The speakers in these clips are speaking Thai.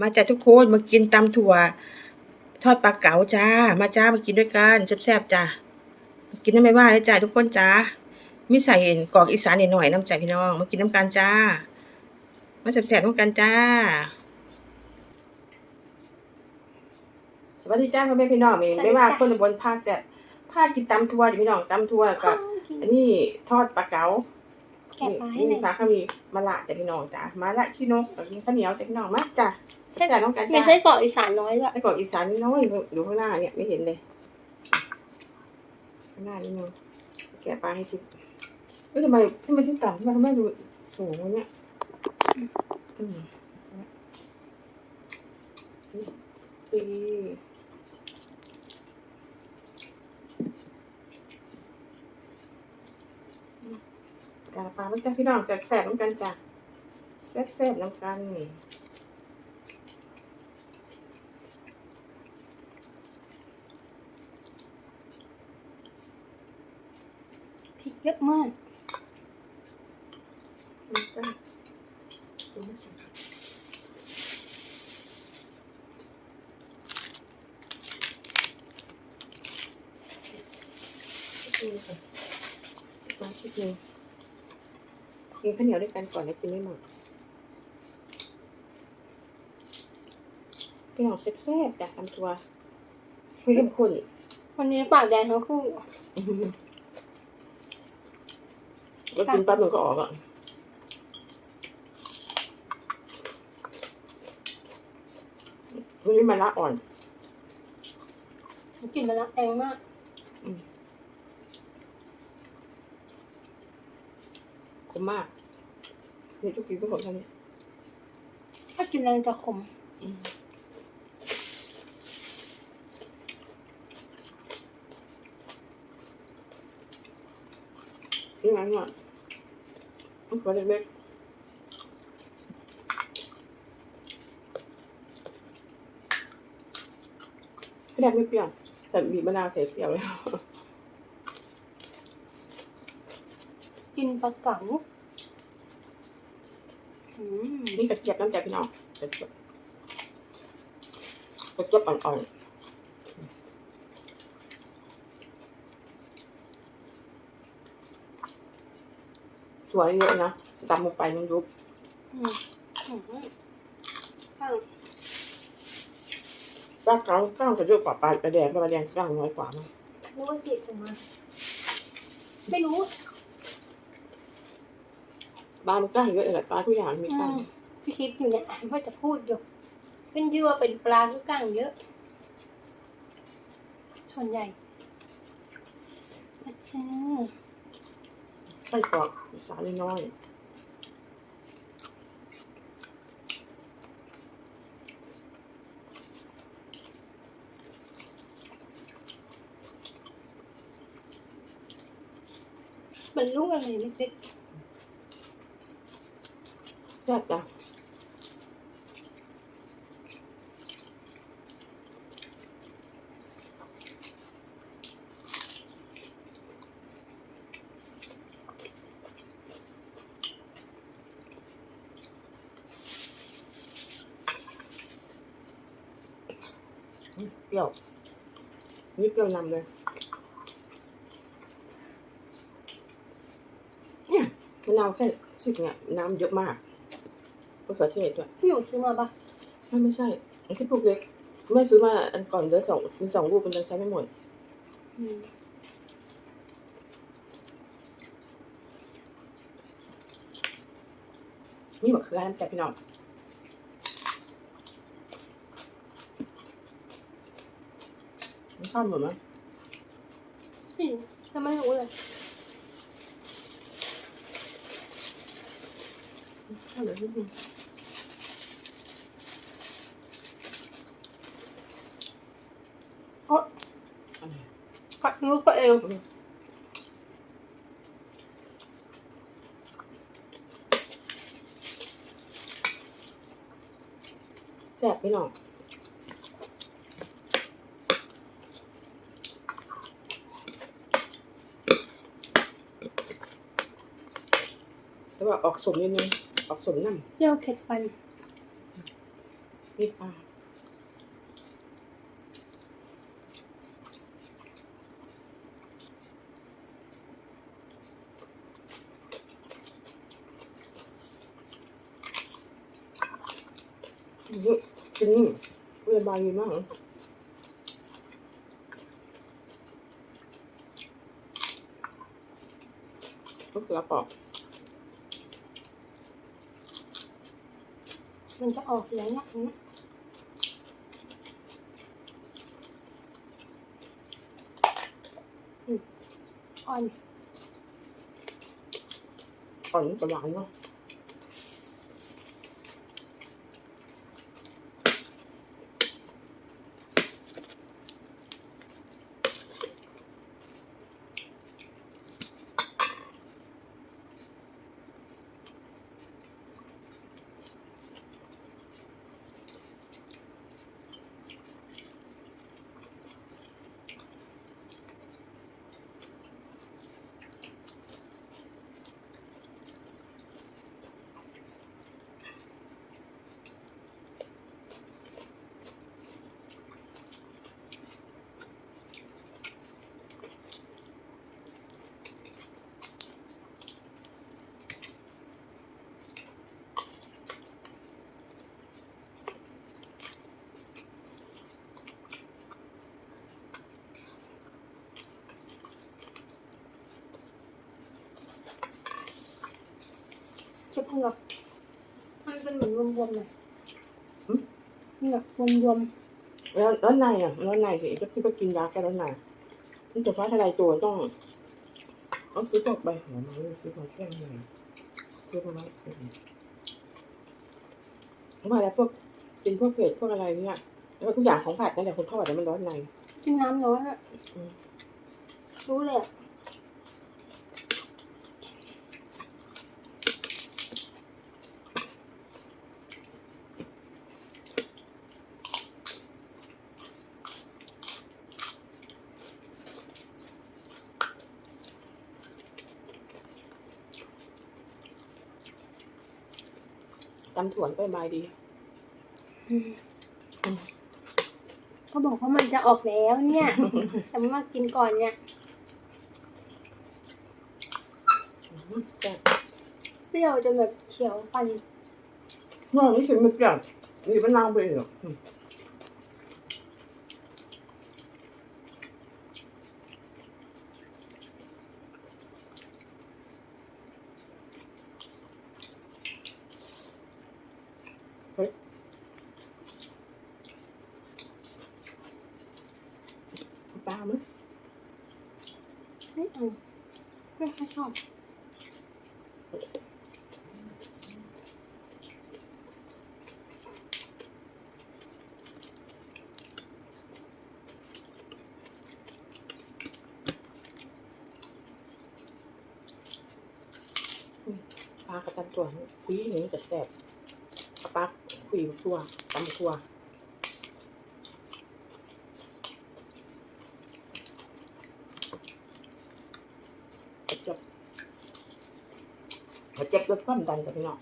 มาจ้าทุกคนมากินตำถั่ว ทอดปลาเก๋าจ้า มาจ้ามากินด้วยกันแซ่บๆจ้ากินได้ไม่ว่าเลยจ้าทุกคนจ้ามีใส่กรอกอีสานนิดหน่อยน้ำใจพี่น้อง มากินน้ำกันจ้า มาแซ่บๆน้ำกันจ้า สวัสดีจ้าพ่อแม่พี่น้องเองไม่ว่าคนบนผ้าแซ่บผ้ากินตำทั่วดิพี่น้องตำทั่วแล้วก็อันนี้ทอดปลาเก๋า แกะปลาให้นี่หน่อยปลาเขามีมะละจ้ะพี่น้องจ้ะมะละขี้นกแล้วมีข้าวเหนียวจ้ะพี่น้องมาจ้ะแซ่บๆน้องกันไม่จ้ะใช่เกาะอีสานน้อยด้วยไอ้กรอกอีสานน้อยอยู่ข้างหน้าเนี่ยไม่เห็นเลยข้างหน้านี่นึงแกะปลาให้ทิพย์เอ้ยทำไมทำไมที่ต่ำทำไมทำไมดูสูงวะเนี่ยอืมดี ปลาปลาไม่จ้ะพี่น้องแซ่บๆน้ำกันจ้ะแซ่บๆน้ำกันพริกเยอะมากน้ำจ้ะดูไม่สิดูค่ะมาชิดนึง กินข้าวเหนียวด้วยกันก่อนแล้วกินไม่หมดพี่น้องแซ่บๆจากทำตัวเข้มข้นวันนี้ปากแดงทั้งคู่แล้วกินแป๊บหนึงก็ออกอะวันนี้มาละอ่อนกลิ่นมันละแรงมาก มมากนี่ทุกทีเพื่อนผมทำนี้ถ้ากินแรงจะขมนี่ไงเนี่ยมันขวดเล็กๆพี่แดกไม่เปรี้ยวแต่บีบมะนาวใส่เปรี้ยวเลย กินปลาเก๋าอืมนี่กระเจี๊ยบน้ำใจพี่น้องกระเจี๊ยบกระเจี๊ยบอ่อนๆถั่วเยอะนะตำลงไปมันยุบอืมอืมตั้งปลาเก๋าก้างจะเยอะกว่าปลาปลาแดงปลาแดงก้างน้อยกว่ามั้งรู้ว่าติดตรงมาไม่รู้ ปลามันก้างเยอะเลยปลาทุกอย่างมีอืก้างมพี่คิดอยู่เนี่ยว่าจะพูดอยู่เป็นชื่อว่าเป็นปลาก็กล้างเยอะ ส่วนใหญ่อาจารย์ไส้กรอกอีสานน้อยมันลูกอะไรเล็กๆแซ่บจ้ะอืมเปรี้ยวนี่เปรี้ยวนำเลยเนี่ยมะนาวแค่สิบเนี่ยน้ำเยอะมาก มะเขือเทศด้วยๆพี่อยู่ซื้อมาปะไม่ไม่ใช่อันที่ปลูกเล็กแม่ซื้อมาอันก่อนเดือนสองมีสองลูกมันยังใช้ไม่หมดอืมนี่มะเขือน้ำใจพี่น้องมันชอบหมดไหมจริงก็ไม่รู้เลยชอบเลยนิดนึง เพราะ อะไร กัดนิ้วตัวเองแซ่บพี่น้องแต่ว่าออกสมนิดนึงออกสมน้ำเปรี้ยวเข็ดฟันนี่ปลาเยอะ กินนี่เรียบายดีมากเลยก็คือละปอกมันจะออกเสียงเนี่ยอย่างเงี้ยอืมอ่อน อ่อนจะหวานเนาะ จะเผือกมันเป็นเหมือนรวมๆเลยหึเผือกรวมแล้วแล้วในอะแล้วในสิจะที่ไปกินยาแก้แล้วในมันจะฟ้าทลายตัวต้องต้องซื้อพวกใบหัวมาเลยซื้อมาแค่ไหนซื้อมาไว้เพราะว่าแล้วพวกกินพวกเผ็ดพวกอะไรเนี่ยแล้วก็ทุกอย่างของผัดนั่นแหละคนทอดแต่มันร้อนใน ๆกินน้ำน้อยอะอืมรู้เลยอะ ตำถั่วไปใบดีอืมเขาบอกว่ามันจะออกแล้วเนี่ยแต่มากินก่อนเนี่ยอืมแซ่บเปรี้ยวจนแบบเขียวฟันนอกนี้ถึงมันเปรี้ยวมีมะนาวไปอีกเหรออืมเฮ้ยเอา ปลาไหมไม่เอาไม่ค่อยชอบปลากระตำตัวคุยอย่างนี้จะแซ่บปลาคุยตัวตำตัว เจ็บ เจ็บลดความดันกับพี่น้อง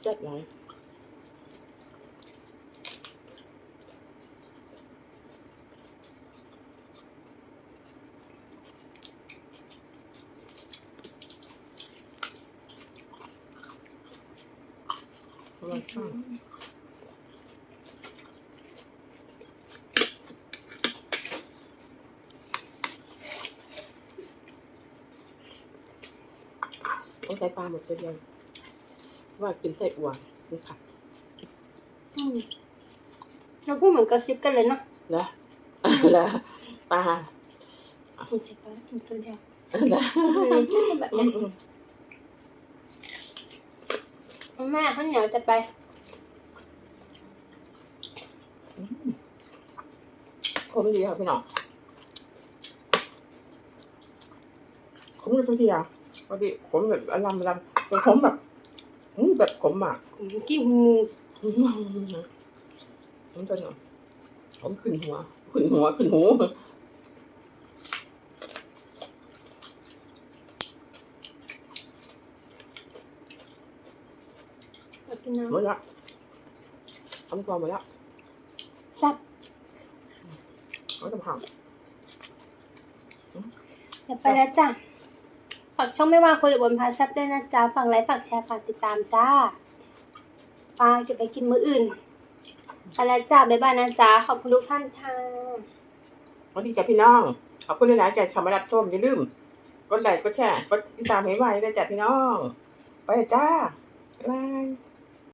แซ่บหลาย อร่อยมากต้องใช้ปลาหมดตัวเดียวว่ากินไส้อั่วกินผักอืมเราพูดเหมือนกระซิบกันเลยเนาะแล้วแล้วปลากินเสร็จแล้วกินตัวเดียวแล้วอืมพูดแบบอืนี้มอืมแม่ข้าวเหนียวจะไป คมดีค่ะพี่น้องคมเลยทุกทีอะพอดีขมแบบอลัมอลัมเป็นขมแบบอืมแบบขมอะผมกิ้งงูอืมผมจะหน่อยผมขึ้นหัว ขึ้นหัว ขึ้นหูเอากินหมดน้ำละทำตัวหมดละซับ เขาจะผ่าเดี๋ยวไปแล้วจ้ะฝากช่องไม่ว่าคนหรือบนพาซับด้วยนะจ๊ะฝากไลค์ฝากแชร์ฝากติดตามจ้าปาจะไปกินมื้ออื่นไปแล้วจ้าบ๊ายบายนะจ๊ะขอบคุณทุกท่านค่ะสวัสดีจ้ะพี่น้อง ขอบคุณหลายๆจ้ะสำหรับชมอย่าลืมกดไลค์กดแชร์กดติดตามให้ไว้ด้วยจ้ะพี่น้อง ไปเลยจ้าบ๊ายบาย